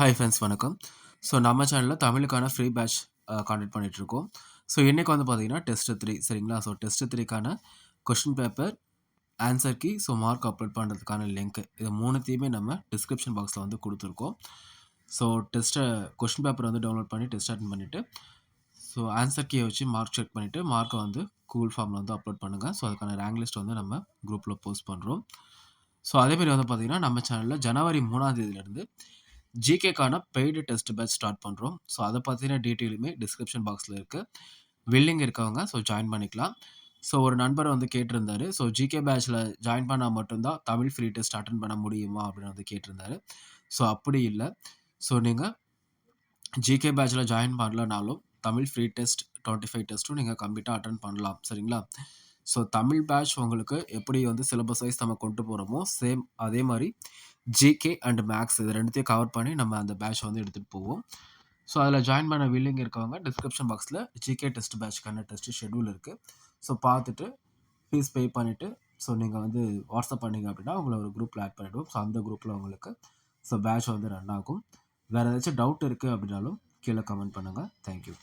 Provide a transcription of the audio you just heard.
Hi friends வணக்கம். So நம்ம சேனலில் தமிழுக்கான ஃப்ரீ பேட்ச் அ கான்டக்ட் பண்ணிட்டுருக்கோம். ஸோ இன்றைக்கி வந்து பார்த்தீங்கன்னா, டெஸ்ட் த்ரீ சரிங்களா? So test த்ரீக்கான question paper, answer key, so mark upload பண்ணுறதுக்கான லிங்க் இது மூணுத்தையுமே நம்ம டிஸ்கிரிப்ஷன் பாக்ஸில் வந்து கொடுத்துருக்கோம் ஸோ டெஸ்ட்டை கொஷின் பேப்பர் வந்து டவுன்லோட் பண்ணி டெஸ்ட் அட்டன் பண்ணிவிட்டு ஸோ ஆன்சர் கீயை வச்சு மார்க் செக் பண்ணிவிட்டு மார்க்கை வந்து கூகுள் ஃபார்மில் வந்து அப்லோட் பண்ணுங்கள் ஸோ அதுக்கான ரேங்க் லிஸ்ட் வந்து நம்ம குரூப்பில் போஸ்ட் பண்ணுறோம் ஸோ அதேமாரி வந்து பார்த்தீங்கன்னா, நம்ம சேனலில் ஜனவரி மூணாம் தேதியிலேருந்து ஜிகேக்கான பெய்டு டெஸ்ட் பேட்ச் ஸ்டார்ட் பண்ணுறோம் ஸோ அதை பார்த்தீங்கன்னா டீட்டெயிலுமே டிஸ்கிரிப்ஷன் பாக்ஸில் இருக்குது வில்லிங் இருக்கவங்க ஸோ ஜாயின் பண்ணிக்கலாம். ஸோ ஒரு நண்பர் வந்து கேட்டிருந்தாரு. ஸோ ஜிகே பேட்ச்சில் ஜாயின் பண்ணால் மட்டும்தான் தமிழ் ஃப்ரீ டெஸ்ட் அட்டன் பண்ண முடியுமா? அப்படின்னு வந்து கேட்டிருந்தாரு. ஸோ அப்படி இல்லை ஸோ நீங்கள் ஜிகே பேட்ச்சில் ஜாயின் பண்ணலனாலும், தமிழ் ஃப்ரீ டெஸ்ட் 25 டெஸ்ட்டும் நீங்கள் கம்ப்ளீட்டாக அட்டன் பண்ணலாம். சரிங்களா? ஸோ தமிழ் பேட்ச் உங்களுக்கு எப்படி வந்து சிலபஸ் வைஸ் நம்ம கொண்டு போகிறோமோ சேம் அதே மாதிரி ஜிகே அண்ட் மேக்ஸ் இது ரெண்டுத்தையும் கவர் பண்ணி நம்ம அந்த பேட்ச் வந்து எடுத்துகிட்டு போவோம். ஸோ அதில் ஜாயின் பண்ண வில்லிங் இருக்கவங்க டிஸ்கிரிப்ஷன் பாக்ஸில் ஜிகே டெஸ்ட் பேட்ச்க்கான டெஸ்ட் ஷெட்யூல் இருக்குது ஸோ பார்த்துட்டு ஃபீஸ் பே பண்ணிவிட்டு ஸோ நீங்கள் வந்து வாட்ஸ்அப் பண்ணீங்க அப்படின்னா, உங்களை ஒரு குரூப்பில் ஆட் பண்ணிவிடுவோம் ஸோ அந்த குரூப்பில் உங்களுக்கு ஸோ பேட்ச் வந்து ரன் ஆகும். வேறு ஏதாச்சும் டவுட் இருக்குது அப்படின்னாலும் கீழே கமெண்ட் பண்ணுங்கள் தேங்க் யூ.